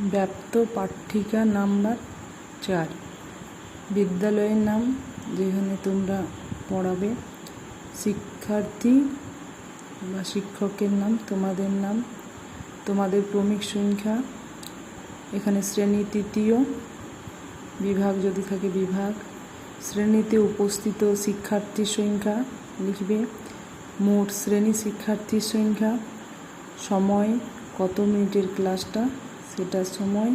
ব্যাপ্ত পাঠ্যিকা number চার। বিদ্যালয়ের নাম যেখানে তোমরা পড়াবে। শিক্ষার্থী বা শিক্ষকের নাম, তোমাদের নাম, তোমাদের ক্রমিক সংখ্যা, এখানে শ্রেণি তৃতীয়, বিভাগ যদি থাকে বিভাগ, শ্রেণীতে উপস্থিত শিক্ষার্থীর সংখ্যা লিখবে, মোট শ্রেণি শিক্ষার্থীর সংখ্যা, সময়, কত মিনিটের ক্লাসটা সেটার সময়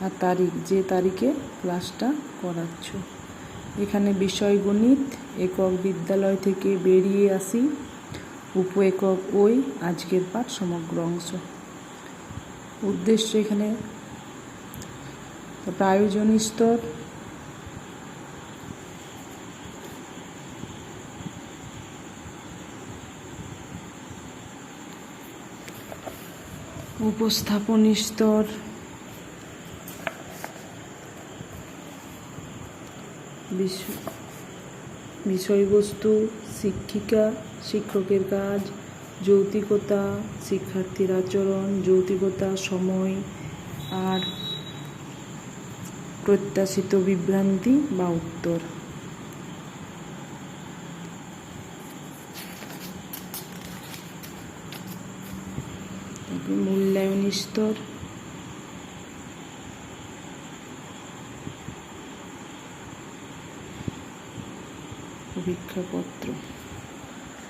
আর তারিখ, যে তারিখে ক্লাসটা করাচ্ছ। এখানে বিষয় গণিত, একক বিদ্যালয় থেকে বেরিয়ে আসি। উপ একক ওই আজকের পাঠ সমগ্র অংশ। উদ্দেশ্য এখানে, প্রায়োজনীয় স্তর উপস্থাপনী স্তর বিষ- বিষয়বস্তু, শিক্ষিকা, শিক্ষকের কাজ, যৌতিকতা, শিক্ষার্থীর আচরণ, যৌতিকতা, সময়, আর প্রত্যাশিত বিভ্রান্তি বা উত্তর। মূল্যায়ন স্তর পরীক্ষাপত্র